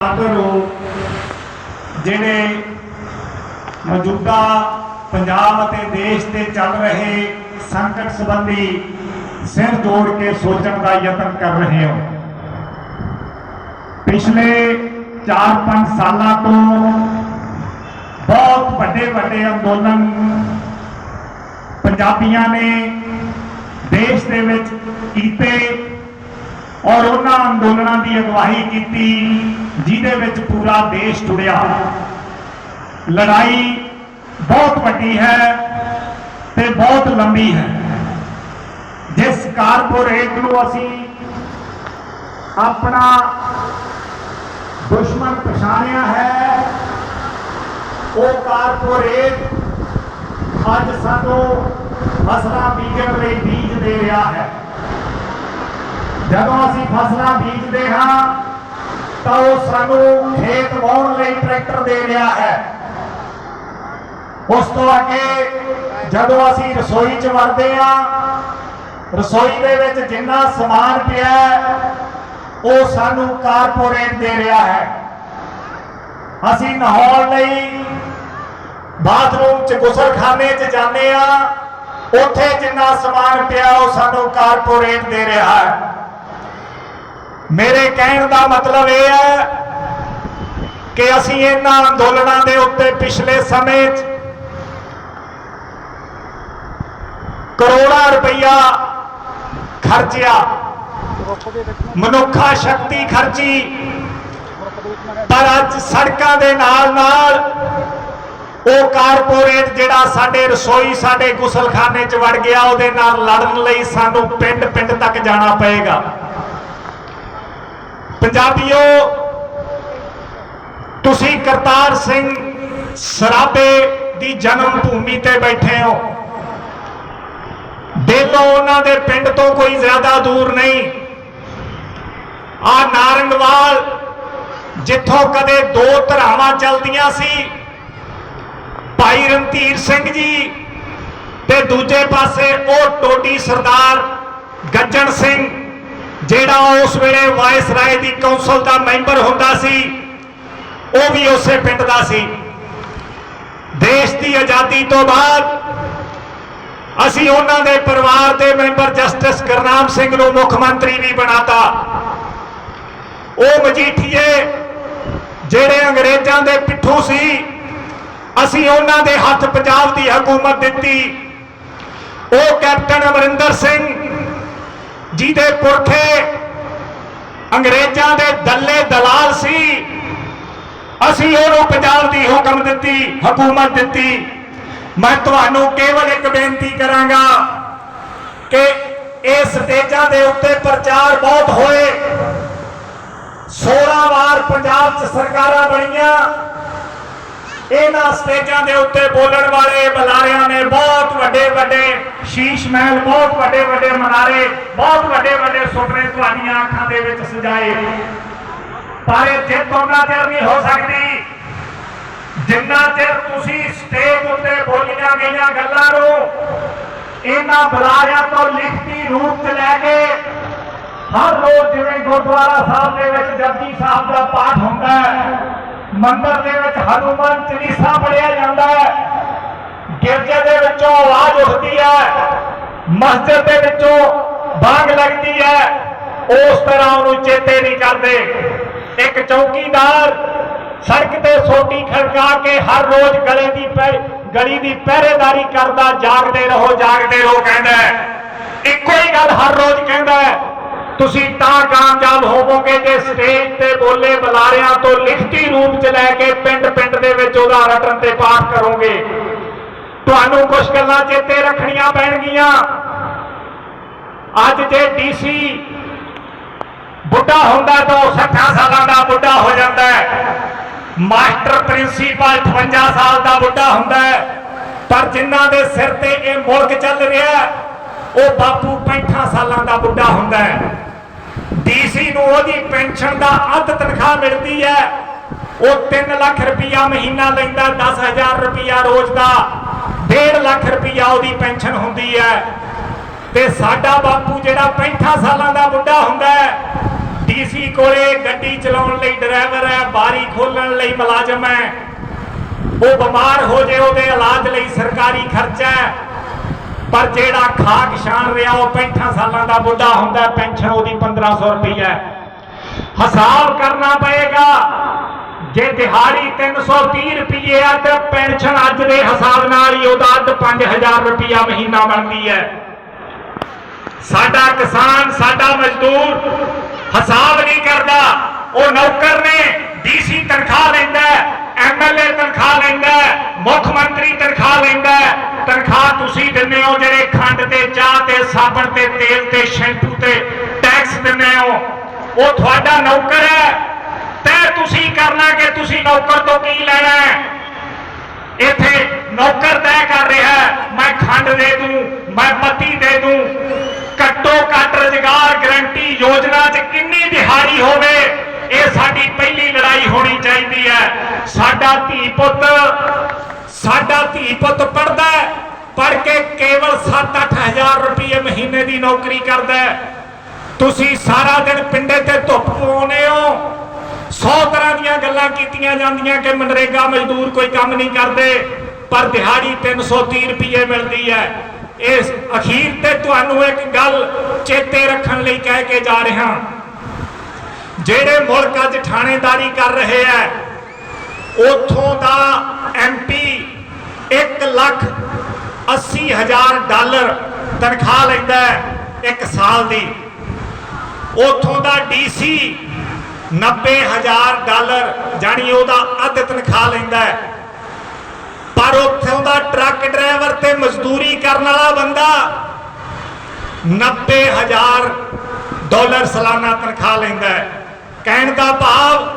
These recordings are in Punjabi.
ਆਦਰੋ ਜਿਹੜੇ ਮੌਜੂਦਾ ਪੰਜਾਬ ਅਤੇ ਦੇਸ਼ ਤੇ ਚੱਲ ਰਹੇ ਸੰਕਟ ਸੰਬੰਧੀ ਸਿਰ ਜੋੜ ਕੇ ਸੋਚਣ ਦਾ ਯਤਨ ਕਰ ਰਹੇ ਹੋ। ਪਿਛਲੇ 4-5 ਸਾਲਾਂ ਤੋਂ ਬਹੁਤ ਵੱਡੇ ਵੱਡੇ ਅੰਦੋਲਨ ਪੰਜਾਬੀਆਂ ਨੇ ਦੇਸ਼ ਦੇ ਵਿੱਚ ਕੀਤੇ ਔਰ ਉਹਨਾਂ ਅੰਦੋਲਨਾਂ ਦੀ ਅਗਵਾਈ ਕੀਤੀ। ਜਿਹਦੇ ਵਿੱਚ ਪੂਰਾ ਦੇਸ਼ ਜੁੜਿਆ। ਲੜਾਈ ਬਹੁਤ ਵੱਡੀ ਹੈ ਤੇ ਬਹੁਤ ਲੰਬੀ ਹੈ। ਜਿਸ ਕਾਰਪੋਰੇਟ ਨੂੰ ਅਸੀਂ ਆਪਣਾ ਦੁਸ਼ਮਣ ਪਛਾਣਿਆ ਹੈ, ਉਹ ਕਾਰਪੋਰੇਟ ਅੱਜ ਸਾਨੂੰ ਫਸਲਾਂ ਬੀਜਣ ਲਈ ਬੀਜ ਦੇ ਰਿਹਾ ਹੈ। ਜਦੋਂ ਅਸੀਂ ਫਸਲਾਂ ਬੀਜਦੇ ਹਾਂ ਤਾਂ ਉਹ ਸਾਨੂੰ ਖੇਤ ਵਾਹੁਣ ਲਈ ਟਰੈਕਟਰ ਦੇ ਰਿਹਾ ਹੈ। ਉਸ ਤੋਂ ਅੱਗੇ ਜਦੋਂ ਅਸੀਂ ਰਸੋਈ 'ਚ ਵੜਦੇ ਹਾਂ, ਰਸੋਈ ਦੇ ਵਿੱਚ ਜਿੰਨਾ ਸਮਾਨ ਪਿਆ ਉਹ ਸਾਨੂੰ ਕਾਰਪੋਰੇਟ ਦੇ ਰਿਹਾ ਹੈ। ਅਸੀਂ ਨਹਾਉਣ ਲਈ ਬਾਥਰੂਮ 'ਚ, ਗੁਸਲਖਾਨੇ 'ਚ ਜਾਂਦੇ ਆ ਉੱਥੇ ਜਿੰਨਾ ਸਮਾਨ ਪਿਆ, ਉਹ ਸਾਨੂੰ ਕਾਰਪੋਰੇਟ ਦੇ ਰਿਹਾ ਹੈ। ਮੇਰੇ ਕਹਿਣ ਦਾ ਮਤਲਬ ਇਹ ਹੈ ਕਿ ਅਸੀਂ ਇਹਨਾਂ ਅੰਦੋਲਨਾਂ ਦੇ ਉੱਤੇ ਪਿਛਲੇ ਸਮੇਂ 'ਚ ਕਰੋੜਾਂ ਰੁਪਈਆ ਖਰਚਿਆ, ਮਨੁੱਖਾ ਸ਼ਕਤੀ ਖਰਚੀ, ਪਰ ਅੱਜ ਸੜਕਾਂ ਦੇ ਨਾਲ ਨਾਲ ਉਹ ਕਾਰਪੋਰੇਟ ਜਿਹੜਾ ਸਾਡੇ ਰਸੋਈ, ਸਾਡੇ ਗੁਸਲਖਾਨੇ 'ਚ ਵੜ ਗਿਆ, ਉਹਦੇ ਨਾਲ ਲੜਨ ਲਈ ਸਾਨੂੰ ਪਿੰਡ ਪਿੰਡ ਤੱਕ ਜਾਣਾ ਪਏਗਾ। ਪੰਜਾਬੀਓ, ਤੁਸੀਂ ਕਰਤਾਰ ਸਿੰਘ ਸਰਾਬੇ ਦੀ ਜਨਮ ਭੂਮੀ ਤੇ ਬੈਠੇ ਹੋ। ਦੇਖੋ ਉਹਨਾਂ ਦੇ ਪਿੰਡ ਤੋਂ ਕੋਈ ਜ਼ਿਆਦਾ ਦੂਰ ਨਹੀਂ। ਆ ਨਾਰੰਗਵਾਲ, ਜਿੱਥੋਂ ਕਦੇ ਦੋ ਧਰਾਵਾਂ ਚੱਲਦੀਆਂ ਸੀ, ਭਾਈ ਰਣਧੀਰ ਸਿੰਘ ਜੀ ਤੇ ਦੂਜੇ ਪਾਸੇ ਉਹ ਟੋਡੀ ਸਰਦਾਰ ਗੱਜਣ ਸਿੰਘ ਜਿਹੜਾ ਉਸ ਵੇਲੇ ਵਾਇਸ ਰਾਏ ਦੀ ਕੌਂਸਲ ਦਾ ਮੈਂਬਰ ਹੁੰਦਾ ਸੀ, ਉਹ ਵੀ ਉਸੇ ਪਿੰਡ ਦਾ ਸੀ। ਦੇਸ਼ ਦੀ ਆਜ਼ਾਦੀ ਤੋਂ ਬਾਅਦ ਅਸੀਂ ਉਹਨਾਂ ਦੇ ਪਰਿਵਾਰ ਦੇ ਮੈਂਬਰ ਜਸਟਿਸ ਗੁਰਨਾਮ ਸਿੰਘ ਨੂੰ ਮੁੱਖ ਮੰਤਰੀ ਵੀ ਬਣਾਤਾ। ਉਹ ਮਜੀਠੀਏ, ਜਿਹੜੇ ਅੰਗਰੇਜ਼ਾਂ ਦੇ ਪਿੱਠੂ ਸੀ, ਅਸੀਂ ਉਹਨਾਂ ਦੇ ਹੱਥ ਪੰਜਾਬ ਦੀ ਹਕੂਮਤ ਦਿੱਤੀ। ਉਹ ਕੈਪਟਨ ਅਮਰਿੰਦਰ ਸਿੰਘ ਜਿਹਦੇ ਪੁਰਖੇ ਅੰਗਰੇਜ਼ਾਂ ਦੇ ਦੱਲੇ ਦਲਾਲ ਸੀ, ਅਸੀਂ ਉਹਨੂੰ ਪੰਜਾਬ ਦੀ ਹੁਕਮ ਦਿੱਤੀ, ਹਕੂਮਤ ਦਿੱਤੀ। ਮੈਂ ਤੁਹਾਨੂੰ ਕੇਵਲ ਇੱਕ ਬੇਨਤੀ ਕਰਾਂਗਾ ਕਿ ਇਹ ਸਟੇਜਾਂ ਦੇ ਉੱਤੇ ਪ੍ਰਚਾਰ ਬਹੁਤ ਹੋਏ। 16 ਵਾਰ ਪੰਜਾਬ 'ਚ ਸਰਕਾਰਾਂ ਬਣੀਆਂ ਇਹਨਾਂ ਸਟੇਜਾਂ ਦੇ ਉੱਤੇ ਬੋਲਣ ਵਾਲੇ ਬੁਲਾਰਿਆਂ ਨੇ ਬਹੁਤ ਵੱਡੇ ਵੱਡੇ ਸ਼ੀਸ਼ ਮਹਿਲ, ਬਹੁਤ ਵੱਡੇ ਵੱਡੇ ਮਨਾਰੇ, ਬਹੁਤ ਵੱਡੇ ਵੱਡੇ ਸੁਪਨੇ ਤੁਹਾਡੀਆਂ ਅੱਖਾਂ ਦੇ ਵਿੱਚ ਸਜਾਏ। ਪਰ ਇਹ ਜਿੱਤ ਉਹਨਾਂ ਚਿਰ ਨਹੀਂ ਹੋ ਸਕਦੀ, ਜਿੰਨਾ ਚਿਰ ਤੁਸੀਂ ਸਟੇਜ ਉੱਤੇ ਬੋਲੀਆਂ ਗਈਆਂ ਗੱਲਾਂ ਨੂੰ ਇਹਨਾਂ ਬੁਲਾਰਿਆਂ ਤੋਂ ਲਿਖਤੀ ਰੂਪ ਚ ਲੈ ਕੇ ਹਰ ਰੋਜ਼ ਜਿਵੇਂ ਗੁਰਦੁਆਰਾ ਸਾਹਿਬ ਦੇ ਵਿੱਚ ਜਪਜੀ ਸਾਹਿਬ ਦਾ ਪਾਠ ਹੁੰਦਾ ਹੈ ਮੰਦਰ ਦੇ ਵਿੱਚ ਹਨੂਮਾਨ ਚਾਲੀਸਾ ਪੜਿਆ ਜਾਂਦਾ ਹੈ। ਗਿਰਜੇ ਦੇ ਵਿੱਚੋਂ ਆਵਾਜ਼ ਉੱਠਦੀ ਹੈ। ਮਸਜਿਦ ਦੇ ਵਿੱਚੋਂ ਬਾਗ ਲੱਗਦੀ ਹੈ। ਉਸ ਤਰ੍ਹਾਂ ਉਹਨੂੰ ਚੇਤੇ ਨਹੀਂ ਕਰਦੇ। ਇੱਕ ਚੌਕੀਦਾਰ ਸੜਕ ਤੇ ਸੋਟੀ ਖੜਕਾ ਕੇ ਹਰ ਰੋਜ਼ ਗਲੇ ਦੀ ਪੈ ਗਲੀ ਦੀ ਪਹਿਰੇਦਾਰੀ ਕਰਦਾ, ਜਾਗਦੇ ਰਹੋ ਜਾਗਦੇ ਰਹੋ ਕਹਿੰਦਾ ਇੱਕੋ ਹੀ ਗੱਲ ਹਰ ਰੋਜ਼ ਕਹਿੰਦਾ ਹੈ। ਤੁਸੀਂ ਤਾਂ ਕਾਮਯਾਬ ਹੋਵੋਗੇ ਜੇ ਸਟੇਜ ਤੇ ਬੋਲੇ ਬੁਲਾਰਿਆਂ ਤੋਂ ਲਿਖਤੀ ਰੂਪ ਚ ਲੈ ਕੇ ਪਿੰਡ ਪਿੰਡ ਦੇ ਵਿੱਚ ਉਹਦਾ ਰਟਨ ਤੇ ਪਾਠ ਕਰੋਗੇ। ਤੁਹਾਨੂੰ ਕੁਝ ਗੱਲਾਂ ਚੇਤੇ ਰੱਖਣੀਆਂ ਪੈਣਗੀਆਂ। ਅੱਜ ਜੇ ਡੀਸੀ ਬੁੱਢਾ ਹੁੰਦਾ ਤਾਂ ਉਹ 60 ਸਾਲਾਂ ਦਾ ਬੁੱਢਾ ਹੋ ਜਾਂਦਾ ਹੈ। ਮਾਸਟਰ ਪ੍ਰਿੰਸੀਪਲ 58 ਸਾਲ ਦਾ ਬੁੱਢਾ ਹੁੰਦਾ ਹੈ। ਪਰ ਜਿਨ੍ਹਾਂ ਦੇ ਸਿਰ ਤੇ ਇਹ ਮੁਲਕ ਚੱਲ ਰਿਹਾ ਉਹ ਬਾਪੂ 65 ਸਾਲਾਂ ਦਾ ਬੁੱਢਾ ਹੁੰਦਾ ਹੈ। ਡੀਸੀ ਨੂੰ ਉਹਦੀ ਪੈਨਸ਼ਨ ਦਾ ਅੱਧ ਤਨਖਾਹ ਮਿਲਦੀ ਹੈ। ਉਹ 3 ਲੱਖ ਰੁਪਇਆ ਮਹੀਨਾ ਲੈਂਦਾ 10000 ਰੁਪਇਆ ਰੋਜ਼ ਦਾ। 1.5 ਲੱਖ ਰੁਪਇਆ ਉਹਦੀ ਪੈਨਸ਼ਨ ਹੁੰਦੀ ਹੈ। ਤੇ ਸਾਡਾ ਬਾਪੂ ਜਿਹੜਾ 65 ਸਾਲਾਂ ਦਾ ਬੁੱਢਾ ਹੁੰਦਾ ਹੈ, ਡੀਸੀ ਕੋਲੇ ਗੱਡੀ ਚਲਾਉਣ ਲਈ ਡਰਾਈਵਰ ਹੈ, ਬਾਰੀ ਖੋਲਣ ਲਈ ਮੁਲਾਜ਼ਮ ਹੈ। ਉਹ ਬਿਮਾਰ ਹੋ ਜੇ ਉਹਦੇ ਇਲਾਜ ਲਈ ਸਰਕਾਰੀ ਖਰਚਾ ਹੈ। ਪਰ ਜਿਹੜਾ ਖਾਕ ਛਾਣ ਰਿਹਾ, ਉਹ 65 ਸਾਲਾਂ ਦਾ ਬੁੱਢਾ ਹੁੰਦਾ ਪੈਨਸ਼ਨ ਉਹਦੀ 1500 ਰੁਪਈਆ ਹਿਸਾਬ ਕਰਨਾ ਪਏਗਾ, ਜੇ ਦਿਹਾੜੀ 330 ਰੁਪਏ ਆ, ਤੇ ਪੈਨਸ਼ਨ ਅੱਜ ਦੇ ਹਿਸਾਬ ਨਾਲ ਹੀ ਉਹਦਾ ਅੱਧ 5000 ਰੁਪਈਆ ਮਹੀਨਾ ਬਣਦੀ ਹੈ। ਸਾਡਾ ਕਿਸਾਨ, ਸਾਡਾ ਮਜ਼ਦੂਰ ਹਿਸਾਬ ਨਹੀਂ ਕਰਦਾ। ਉਹ ਨੌਕਰ ਨੇ ਡੀਸੀ ਤਨਖਾਹ ਲੈਂਦਾ ਐਮਐਲਏ ਤਨਖਾਹ ਲੈਂਦਾ ਮੁੱਖ ਮੰਤਰੀ ਤਨਖਾਹ ਲੈਂਦਾ ਤਨਖਾਹ ਤੁਸੀਂ ਦਿੰਦੇ ਹੋ, ਜਿਹੜੇ ਖੰਡ ਤੇ, ਚਾਹ ਤੇ, ਸਾਬਣ ਤੇ, ਤੇਲ ਤੇ, ਸ਼ੈਂਪੂ ਤੇ ਟੈਕਸ ਦਿੰਦੇ ਹੋ, ਉਹ ਤੁਹਾਡਾ ਨੌਕਰ ਹੈ। ਤੇ ਤੁਸੀਂ ਕਰਨਾ ਕਿ ਤੁਸੀਂ ਨੌਕਰ ਤੋਂ ਕੀ ਲੈਣਾ ਹੈ। ਇੱਥੇ ਨੌਕਰ ਤੈਅ ਕਰ ਰਿਹਾ ਮੈਂ ਖੰਡ ਦੇ ਦੂੰ, ਮੈਂ ਪੱਤੀ ਦੇ ਦੂੰ, ਘੱਟੋ ਘੱਟ ਰੁਜ਼ਗਾਰ ਗਰੰਟੀ ਯੋਜਨਾ 'ਚ ਕਿੰਨੀ ਦਿਹਾੜੀ ਹੋਵੇ, ਇਹ ਸਾਡੀ ਪਹਿਲੀ ਲੜਾਈ ਹੋਣੀ ਚਾਹੀਦੀ ਹੈ। ਸਾਡਾ ਧੀ ਪੁੱਤ ਸਾਡਾ ਧੀ ਪੁੱਤ ਪੜਦਾ ਪੜ ਕੇ ਕੇਵਲ 7-8000 ਰੁਪਏ ਮਹੀਨੇ ਦੀ ਨੌਕਰੀ ਕਰਦਾ ਤੁਸੀਂ ਸਾਰਾ ਦਿਨ ਪਿੰਡੇ ਤੇ ਧੁੱਪ ਪਵਾਉਂਦੇ ਹੋ। 100 ਤਰ੍ਹਾਂ ਦੀਆਂ ਗੱਲਾਂ ਕੀਤੀਆਂ ਜਾਂਦੀਆਂ ਕਿ ਮਨਰੇਗਾ ਮਜ਼ਦੂਰ ਕੋਈ ਕੰਮ ਨਹੀਂ ਕਰਦੇ, ਪਰ ਦਿਹਾੜੀ 330 ਰੁਪਏ ਮਿਲਦੀ ਹੈ। ਇਸ ਅਖੀਰ ਤੇ ਤੁਹਾਨੂੰ ਇੱਕ ਗੱਲ ਚੇਤੇ ਰੱਖਣ ਲਈ ਕਹਿ ਕੇ ਜਾ ਰਿਹਾ ਜਿਹੜੇ ਮੁਲਕ ਅੱਜ ਥਾਣੇਦਾਰੀ ਕਰ ਰਹੇ ਹੈ, ਉਥੋਂ ਦਾ ਐਮਪੀ 1 ਲੱਖ 80 ਹਜ਼ਾਰ ਡਾਲਰ ਤਨਖਾਹ ਲੈਂਦਾ ਹੈ ਇੱਕ ਸਾਲ ਦੀ। ਉਥੋਂ ਦਾ ਡੀਸੀ 90000 ਡਾਲਰ ਜਾਨੀ ਉਹਦਾ ਅੱਧ ਤਨਖਾਹ ਲੈਂਦਾ ਹੈ। ਪਰ ਉੱਥੋਂ ਦਾ ਟਰੱਕ ਡਰਾਈਵਰ ਤੇ ਮਜ਼ਦੂਰੀ ਕਰਨ ਵਾਲਾ ਬੰਦਾ 90000 ਡਾਲਰ ਸਾਲਾਨਾ ਤਨਖਾਹ ਲੈਂਦਾ ਹੈ। ਕਹਿਣ ਦਾ ਭਾਵ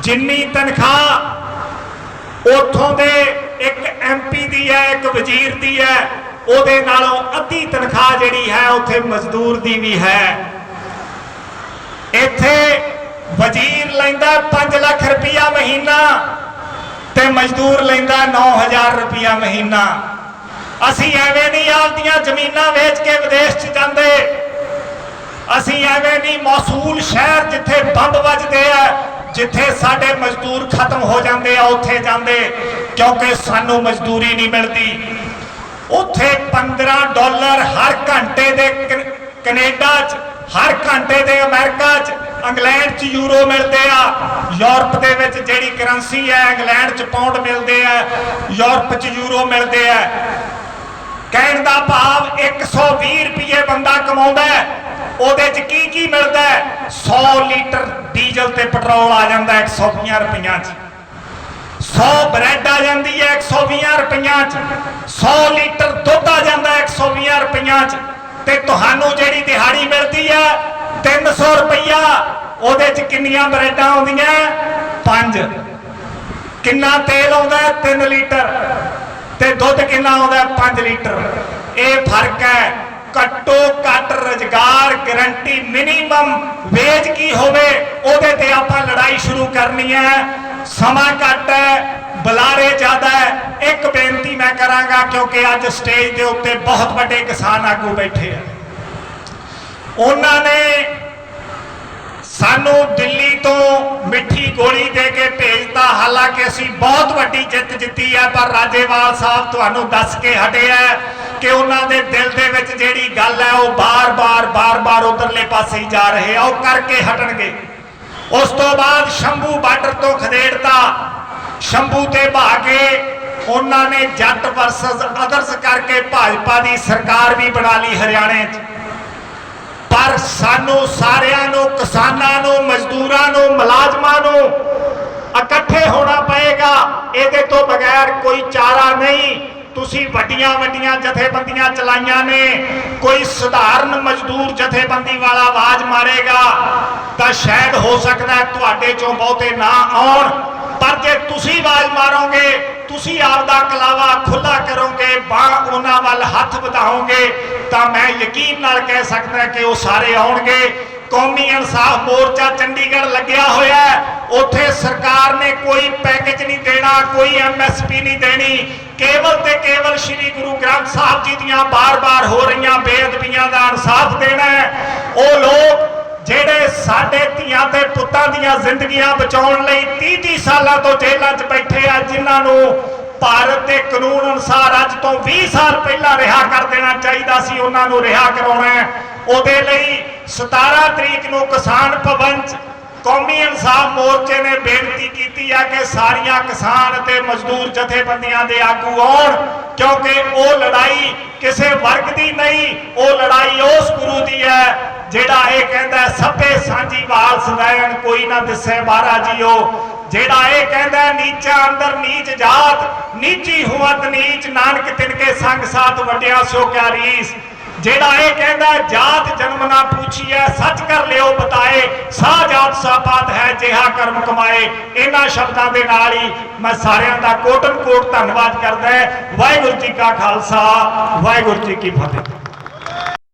ਜਿੰਨੀ ਤਨਖਾਹ ਉਥੋਂ ਦੇ ਇੱਕ ਐਮਪੀ ਦੀ ਹੈ, ਇੱਕ ਵਜ਼ੀਰ ਦੀ ਹੈ। ਉਹਦੇ ਨਾਲੋਂ ਅੱਧੀ ਤਨਖਾਹ ਜਿਹੜੀ ਹੈ, ਉੱਥੇ ਮਜ਼ਦੂਰ ਦੀ ਵੀ ਹੈ। ਇੱਥੇ ਵਜ਼ੀਰ ਲੈਂਦਾ 5 ਲੱਖ ਰੁਪਇਆ ਮਹੀਨਾ ਤੇ ਮਜ਼ਦੂਰ ਲੈਂਦਾ 9000 ਰੁਪਇਆ ਮਹੀਨਾ। ਅਸੀਂ ਐਵੇਂ ਨਹੀਂ ਆਪਦੀਆਂ ਜ਼ਮੀਨਾਂ ਵੇਚ ਕੇ ਵਿਦੇਸ਼ 'ਚ ਜਾਂਦੇ। ਅਸੀਂ ਐਵੇਂ ਨਹੀਂ ਮੌਸੂਲ ਸ਼ਹਿਰ ਜਿੱਥੇ ਬੰਬ ਵੱਜਦੇ ਆ ਜਿੱਥੇ ਸਾਡੇ ਮਜ਼ਦੂਰ ਖਤਮ ਹੋ ਜਾਂਦੇ ਆ, ਉੱਥੇ ਜਾਂਦੇ, ਕਿਉਂਕਿ ਸਾਨੂੰ ਮਜ਼ਦੂਰੀ ਨਹੀਂ ਮਿਲਦੀ। ਉੱਥੇ 15 ਡਾਲਰ ਹਰ ਘੰਟੇ ਦੇ ਕਨ- ਕੈਨੇਡਾ 'ਚ, ਹਰ ਘੰਟੇ ਦੇ ਅਮਰੀਕਾ 'ਚ, ਇੰਗਲੈਂਡ 'ਚ ਯੂਰੋ ਮਿਲਦੇ ਆ। ਯੂਰਪ ਦੇ ਵਿੱਚ ਜਿਹੜੀ ਕਰੰਸੀ ਹੈ, ਇੰਗਲੈਂਡ 'ਚ ਪਾਉਂਡ ਮਿਲਦੇ ਆ, ਯੂਰਪ 'ਚ ਯੂਰੋ ਮਿਲਦੇ ਆ। ਕਹਿਣ ਦਾ ਭਾਵ 120 ਰੁਪਏ ਬੰਦਾ ਕਮਾਉਂਦਾ ਹੈ। ਉਹਦੇ 'ਚ ਕੀ ਕੀ ਮਿਲਦਾ ਹੈ? 100 ਲੀਟਰ ਡੀਜ਼ਲ ਤੇ ਪੈਟਰੋਲ ਆ ਜਾਂਦਾ ਹੈ 120 ਰੁਪਈਆਂ 'ਚ। 100 ਬ੍ਰੈਡ ਆ ਜਾਂਦੀ ਹੈ 120 ਰੁਪਈਆਂ 'ਚ। 100 ਲੀਟਰ ਦੁੱਧ ਆ ਜਾਂਦਾ ਹੈ 120 ਰੁਪਈਆਂ 'ਚ। ਤੇ ਤੁਹਾਨੂੰ ਜਿਹੜੀ ਦਿਹਾੜੀ ਮਿਲਦੀ ਹੈ 300 ਰੁਪਈਆ। ਉਹਦੇ 'ਚ ਕਿੰਨੀਆਂ ਬ੍ਰੈਡਾਂ ਆਉਂਦੀਆਂ? ਪੰਜ। ਕਿੰਨਾ ਤੇਲ ਆਉਂਦਾ 3 ਲੀਟਰ। ਤੇ ਦੁੱਧ ਕਿੰਨਾ ਆਉਂਦਾ 5 ਲੀਟਰ। ਇਹ ਫ਼ਰਕ ਹੈ ਘੱਟੋ ਘੱਟ ਰੁਜ਼ਗਾਰ ਗਰੰਟੀ ਮਿਨੀਮਮ ਵੇਜ ਕੀ ਹੋਵੇ, ਉਹਦੇ ਤੇ ਆਪਾਂ ਲੜਾਈ ਸ਼ੁਰੂ ਕਰਨੀ ਹੈ। ਸਮਾਂ ਘੱਟ ਹੈ, ਬੁਲਾਰੇ ਜ਼ਿਆਦਾ ਹੈ। ਇੱਕ ਬੇਨਤੀ ਮੈਂ ਕਰਾਂਗਾ, ਕਿਉਂਕਿ ਅੱਜ ਸਟੇਜ ਦੇ ਉੱਤੇ ਬਹੁਤ ਵੱਡੇ ਕਿਸਾਨ ਆਗੂ ਬੈਠੇ ਆ। ਉਹਨਾਂ ਨੇ ਸਾਨੂੰ ਦਿੱਲੀ ਤੋਂ ਮਿੱਠੀ ਗੋਲੀ ਦੇ ਕੇ ਭੇਜਤਾ। ਹਾਲਾਂਕਿ ਅਸੀਂ ਬਹੁਤ ਵੱਡੀ ਜਿੱਤ ਜਿੱਤੀ ਹੈ, ਪਰ ਰਾਜੇਵਾਲ ਸਾਹਿਬ ਤੁਹਾਨੂੰ ਦੱਸ ਕੇ ਹਟਿਆ ਕਿ ਉਹਨਾਂ ਦੇ ਦਿਲ ਦੇ ਵਿੱਚ ਜਿਹੜੀ ਗੱਲ ਹੈ ਉਹ ਬਾਰ-ਬਾਰ ਬਾਰ-ਬਾਰ ਉਧਰਲੇ ਪਾਸੇ ਹੀ ਜਾ ਰਹੇ ਆ। ਉਹ ਕਰਕੇ ਹਟਣਗੇ। ਉਸ ਤੋਂ ਬਾਅਦ ਸ਼ੰਭੂ ਬਾਰਡਰ ਤੋਂ ਖਦੇੜਤਾ। ਸ਼ੰਭੂ ਤੇ ਭਾ ਕੇ ਉਹਨਾਂ ਨੇ ਜੱਟ ਵਰਸਸ ਅਦਰਸ ਕਰਕੇ ਭਾਜਪਾ ਦੀ ਸਰਕਾਰ ਵੀ ਬਣਾ ਲਈ ਹਰਿਆਣੇ 'ਚ। ਪਰ ਸਾਨੂੰ ਸਾਰਿਆਂ ਨੂੰ, ਕਿਸਾਨਾਂ ਨੂੰ, ਮਜ਼ਦੂਰਾਂ ਨੂੰ, ਮੁਲਾਜ਼ਮਾਂ ਨੂੰ ਇਕੱਠੇ ਹੋਣਾ ਪਏਗਾ। ਇਹਦੇ ਤੋਂ ਬਗੈਰ ਕੋਈ ਚਾਰਾ ਨਹੀਂ। ਤੁਸੀਂ ਵੱਡੀਆਂ ਵੱਡੀਆਂ ਜਥੇਬੰਦੀਆਂ ਚਲਾਈਆਂ ਨੇ, ਕੋਈ ਸਧਾਰਨ ਮਜ਼ਦੂਰ ਜਥੇਬੰਦੀ ਵਾਲਾ ਆਵਾਜ਼ ਮਾਰੇਗਾ, ਤਾਂ ਸ਼ਾਇਦ ਹੋ ਸਕਦਾ ਤੁਹਾਡੇ ਚੋਂ ਬਹੁਤੇ ਨਾ ਆਉਣ। ਪਰ ਜੇ ਤੁਸੀਂ ਆਵਾਜ਼ ਮਾਰੋਗੇ, ਤੁਸੀਂ ਆਪਦਾ ਕਲਾਵਾ ਖੁੱਲਾ ਕਰੋਗੇ, ਬਾਹ ਉਹਨਾਂ ਵੱਲ ਹੱਥ ਵਧਾਓਗੇ, ਤਾਂ ਮੈਂ ਯਕੀਨ ਨਾਲ ਕਹਿ ਸਕਦਾ ਕਿ ਉਹ ਸਾਰੇ ਆਉਣਗੇ। ਕੌਮੀ ਇਨਸਾਫ ਮੋਰਚਾ ਚੰਡੀਗੜ੍ਹ ਲੱਗਿਆ ਹੋਇਆ ਉੱਥੇ ਸਰਕਾਰ ਨੇ ਕੋਈ ਪੈਕੇਜ ਨਹੀਂ ਦੇਣਾ, ਕੋਈ ਐਮਐਸਪੀ ਨਹੀਂ ਦੇਣੀ। ਕੇਵਲ ਤੇ ਕੇਵਲ ਸ੍ਰੀ ਗੁਰੂ ਗ੍ਰੰਥ ਸਾਹਿਬ ਜੀ ਦੀਆਂ ਬਾਰ-ਬਾਰ ਹੋ ਰਹੀਆਂ ਬੇਅਦਬੀਆਂ ਦਾ ਇਨਸਾਫ ਦੇਣਾ ਉਹ ਲੋਕ ਜਿਹੜੇ ਸਾਡੇ ਧੀਆਂ ਤੇ ਪੁੱਤਾਂ ਦੀਆਂ ਜ਼ਿੰਦਗੀਆਂ ਬਚਾਉਣ ਲਈ 30 30 ਸਾਲਾਂ ਤੋਂ ਜੇਲ੍ਹਾਂ 'ਚ ਬੈਠੇ ਆ, ਜਿਨ੍ਹਾਂ ਨੂੰ ਭਾਰਤ ਦੇ ਕਾਨੂੰਨ ਅਨੁਸਾਰ ਅੱਜ ਤੋਂ 20 ਸਾਲ ਪਹਿਲਾਂ ਰਿਹਾ ਕਰ ਦੇਣਾ ਚਾਹੀਦਾ ਸੀ, ਉਹਨਾਂ ਨੂੰ ਰਿਹਾ ਕਰਾਉਣਾ ਉਹਦੇ ਲਈ 17 ਤਰੀਕ ਨੂੰ ਕਿਸਾਨ ਭਵਨ 'ਚ ਕੌਮੀ ਇਨਸਾਫ ਮੋਰਚੇ ਨੇ ਬੇਨਤੀ ਕੀਤੀ ਹੈ ਕਿ ਸਾਰੀਆਂ ਕਿਸਾਨ ਅਤੇ ਮਜ਼ਦੂਰ ਜਥੇਬੰਦੀਆਂ ਦੇ ਆਗੂ ਆਉਣ ਕਿਉਂਕਿ ਉਹ ਲੜਾਈ ਕਿਸੇ ਵਰਗ ਦੀ ਨਹੀਂ ਉਹ ਲੜਾਈ ਉਸ ਗੁਰੂ ਦੀ ਹੈ ਜਿਹੜਾ ਇਹ ਕਹਿੰਦਾ ਹੈ, ਸਭੇ ਸਾਂਝੀ ਵਾਲ ਸਦਾਇਣ ਕੋਈ ਨਾ ਦਿਸੇ ਬਾਰਾ ਜੀਓ। ਜਿਹੜਾ ਇਹ ਕਹਿੰਦਾ ਨੀਚਾ ਅੰਦਰ ਨੀਚ ਜਾਤ ਨੀਚੀ ਹੁਵਤ ਨੀਚ ਨਾਨਕ ਤਿਨਕੇ ਸੰਗ ਸਾਥ ਵੱਡਿਆ ਸੋ ਕਿਆ ਰੀਸ। ਜਿਹੜਾ ਇਹ ਕਹਿੰਦਾ ਜਾਤ ਜਨਮ ਨਾ ਪੁੱਛੀਐ, ਸੱਚ ਕਰ ਲਿਓ ਬਤਾਏ ਸਾ ਜਾਤ ਸਾਪਾਤ ਹੈ, ਜਿਹਾ ਕਰਮ ਕਮਾਏ। ਇਹਨਾਂ ਸ਼ਬਦਾਂ ਦੇ ਨਾਲ ਹੀ ਮੈਂ ਸਾਰਿਆਂ ਦਾ ਕੋਟਨ ਕੋਟ ਧੰਨਵਾਦ ਕਰਦਾ ਵਾਹਿਗੁਰੂ ਜੀ ਕਾ ਖਾਲਸਾ, ਵਾਹਿਗੁਰੂ ਜੀ ਕੀ ਫਤਿਹ।